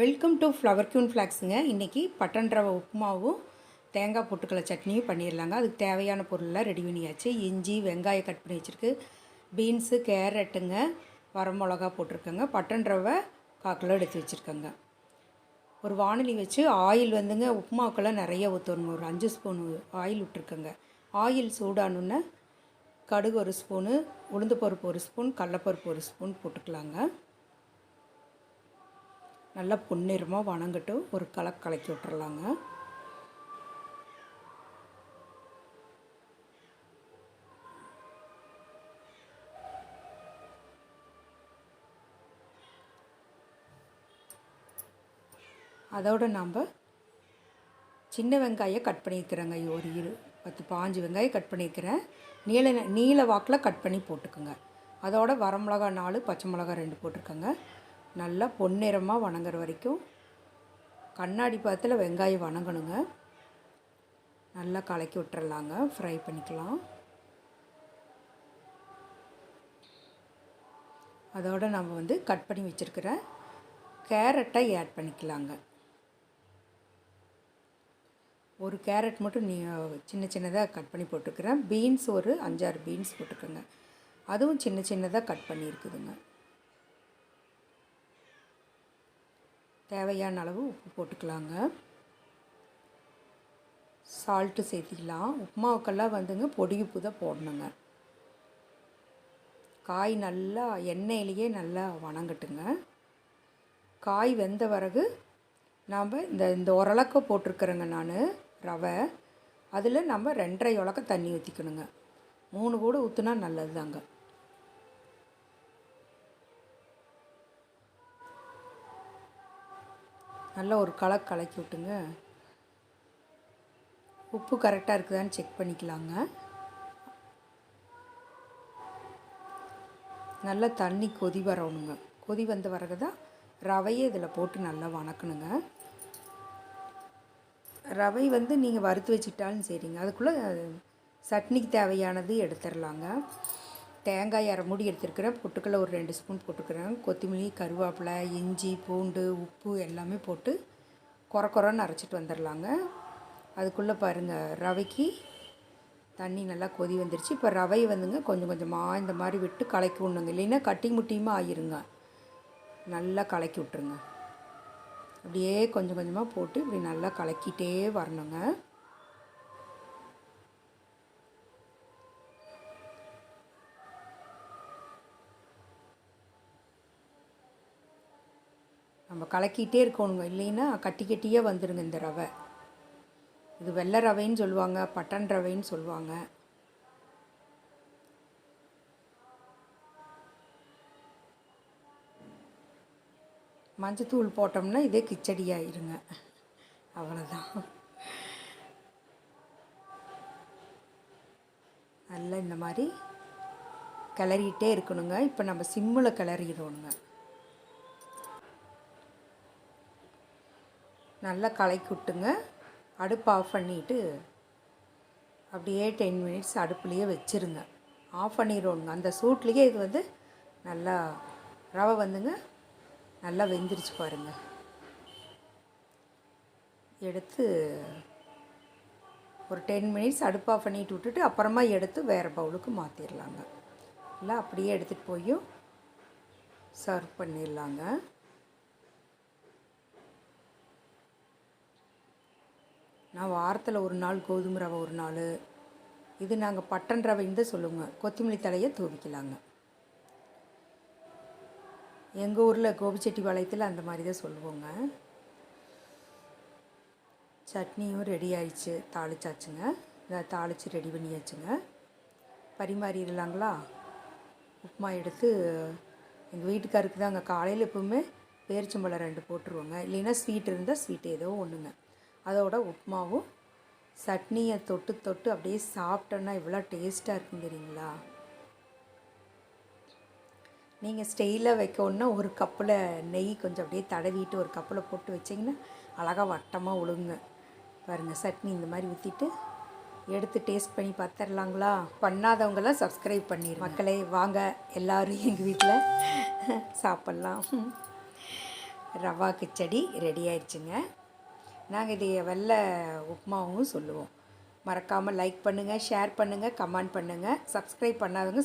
Welcome to flower queen ஃப்ளாக்ஸுங்க இன்றைக்கி பட்டன் ரவை உப்புமாவும் தேங்காய் பொட்டுக்கலை சட்னியும் பண்ணிடலாங்க. அதுக்கு தேவையான பொருள்லாம் ரெடி பண்ணியாச்சு. இஞ்சி வெங்காயம் கட் பண்ணி வச்சுருக்கு. பீன்ஸு கேரட்டுங்க வரமிளகா போட்டிருக்கேங்க. பட்டன் ரவை காக்கிலோ எடுத்து வச்சுருக்கேங்க. ஒரு வானொலி வச்சு ஆயில் வந்துங்க. உப்புமாவுக்கெல்லாம் நிறைய ஊற்றணும் ஒரு அஞ்சு ஸ்பூன் ஆயில் விட்டுருக்கேங்க. ஆயில் சூடானுன்னு கடுகு ஒரு ஸ்பூனு உளுந்து பருப்பு ஒரு ஸ்பூன் கடலப்பருப்பு ஒரு ஸ்பூன் போட்டுக்கலாங்க. நல்லா பொன்னிறமாக வணங்கிட்டு ஒரு கலக்கு கலக்கி விட்டுறலாங்க. அதோடு நாம் சின்ன வெங்காயம் கட் பண்ணியிருக்கிறேங்க ஒரு இரு பத்து பாஞ்சு வெங்காயம் கட் பண்ணியிருக்கிறேன் நீல நீல வாக்கில் கட் பண்ணி போட்டுக்கோங்க. அதோட வரமிளகா நாலு பச்சை மிளகா ரெண்டு போட்டிருக்கேங்க நல்லா பொன்னிறமாக வணங்குற வரைக்கும் கண்ணாடி பாத்தில் வெங்காயம் வணங்கணுங்க. நல்லா கலக்கி விட்டுறலாங்க. ஃப்ரை பண்ணிக்கலாம். அதோடு நம்ம வந்து கட் பண்ணி வச்சுருக்கிற கேரட்டை ஆட் பண்ணிக்கலாங்க. ஒரு கேரட் மட்டும் நீ சின்ன சின்னதாக கட் பண்ணி போட்டுக்கிறேன். பீன்ஸ் ஒரு அஞ்சாறு பீன்ஸ் போட்டுக்கோங்க. அதுவும் சின்ன சின்னதாக கட் பண்ணியிருக்குதுங்க. தேவையான அளவு உப்பு போட்டுக்கலாங்க. சால்ட்டு சேர்த்திக்கலாம். உப்புமாவுக்கெல்லாம் வந்துங்க பொடி உப்பு தான் போடணுங்க. காய் நல்லா எண்ணெயிலேயே நல்லா வணங்கட்டுங்க. காய் வெந்த பிறகு நாம் இந்த இந்த உரளக்க போட்டிருக்கிறேங்க நான் ரவை. அதில் நம்ம ரெண்டரை உலக்க தண்ணி ஊற்றிக்கணுங்க மூணு கூட ஊற்றுனா நல்லது தாங்க நல்லா ஒரு கலக்கு கலக்கி விட்டுங்க. உப்பு கரெக்டாக இருக்குதான்னு செக் பண்ணிக்கலாங்க. நல்லா தண்ணி கொதி வரணுங்க. கொதி வந்த பிறகு தான் ரவையை இதில் போட்டு நல்லா வணக்கணுங்க. ரவை வந்து நீங்கள் வறுத்து வச்சுக்கிட்டாலும் சரிங்க. அதுக்குள்ளே சட்னிக்கு தேவையானது எடுத்துடலாங்க. தேங்காய் அரை மூடி எடுத்துருக்கிறேன். பொட்டுக்கடலை ஒரு ரெண்டு ஸ்பூன் போட்டுக்கிறேன். கொத்தமல்லி கருவேப்பிலை இஞ்சி பூண்டு உப்பு எல்லாமே போட்டு குறை குறைன்னு அரைச்சிட்டு வந்துடலாங்க. அதுக்குள்ளே பாருங்கள் ரவைக்கு தண்ணி நல்லா கொதி வந்துருச்சு. இப்போ ரவையை வந்துங்க கொஞ்சம் கொஞ்சமாக இந்த மாதிரி விட்டு கலக்கி விடணுங்க. இல்லைன்னா கட்டி முட்டியுமா ஆயிருங்க. நல்லா கலக்கி விட்ருங்க அப்படியே கொஞ்சம் கொஞ்சமாக போட்டு இப்படி நல்லா கலக்கிட்டே வரணுங்க. நம்ம கலக்கிட்டே இருக்கணுங்க. இல்லைன்னா கட்டி கட்டியே வந்துடுங்க இந்த ரவை. இது வெள்ளை ரவைன்னு சொல்லுவாங்க பட்டன் ரவைன்னு சொல்லுவாங்க. மஞ்சத்தூள் போட்டோம்னா இதே கிச்சடி ஆயிருங்க அவ்வளோதான் நல்லா இந்த மாதிரி கிளறிட்டே இருக்கணுங்க. இப்போ நம்ம சிம்மில் கிளறிடணுங்க. நல்லா கலக்கி விட்டுங்க. அடுப்பு ஆஃப் பண்ணிவிட்டு அப்படியே டென் மினிட்ஸ் அடுப்புலேயே வச்சுருங்க. ஆஃப் பண்ணிடுவோங்க அந்த சூட்லேயே இது வந்து நல்லா ரவை வந்துங்க. நல்லா வெந்துருச்சு பாருங்கள் எடுத்து ஒரு டென் மினிட்ஸ் அடுப்பு ஆஃப் பண்ணிட்டு விட்டுட்டு அப்புறமா எடுத்து வேறு பவுலுக்கு மாற்றிடலாங்க இல்லை அப்படியே எடுத்துகிட்டு போய் சர்வ் பண்ணிடலாங்க. நான் வாரத்தில் ஒரு நாள் கோதுமை ரவை ஒரு நாள். இது நாங்கள் பட்டன் ரவைன்னு தான் சொல்லுவோங்க. கொத்தமல்லி தலையை தூவிக்கலாங்க. எங்கள் ஊரில் கோபிச்செட்டிப்பாளையத்தில் அந்த மாதிரி தான் சொல்லுவோங்க. சட்னியும் ரெடி ஆயிடுச்சு. தாளிச்சாச்சுங்க. இதை தாளித்து ரெடி பண்ணியாச்சுங்க. பரிமாறிடலாங்களா? உப்புமா எடுத்து எங்கள் வீட்டுக்காருக்கு தாங்க. காலையில் எப்பவுமே பேரிச்சம்பழம் ரெண்டு போட்டுருவோங்க. இல்லைன்னா ஸ்வீட் இருந்தால் ஸ்வீட் ஏதோ ஒன்றுங்க அதோட உப்புமாவும் சட்னியை தொட்டு தொட்டு அப்படியே சாப்பிட்டோன்னா இவ்வளோ டேஸ்ட்டாக இருக்கும் தெரியுங்களா? நீங்கள் ஸ்டெயிலாக வைக்கணுன்னா ஒரு கப்பில் நெய் கொஞ்சம் அப்படியே தடவிட்டு ஒரு கப்பில் போட்டு வச்சிங்கன்னா அழகாக வட்டமாக ஒழுங்க. பாருங்கள் சட்னி இந்த மாதிரி ஊற்றிட்டு எடுத்து டேஸ்ட் பண்ணி பார்த்துடலாங்களா பண்ணாதவங்களாம் சப்ஸ்கிரைப் பண்ணிடு மக்களே வாங்க எல்லோரும் எங்கள் வீட்டில் சாப்பிட்லாம். ரவா கிச்சடி ரெடி ஆயிடுச்சுங்க. நாங்கள் இது வெள்ளை உப்புமாவும் சொல்லுவோம். மறக்காமல் லைக் பண்ணுங்கள் ஷேர் பண்ணுங்கள் கமெண்ட் பண்ணுங்கள் சப்ஸ்கிரைப் பண்ணாதவங்க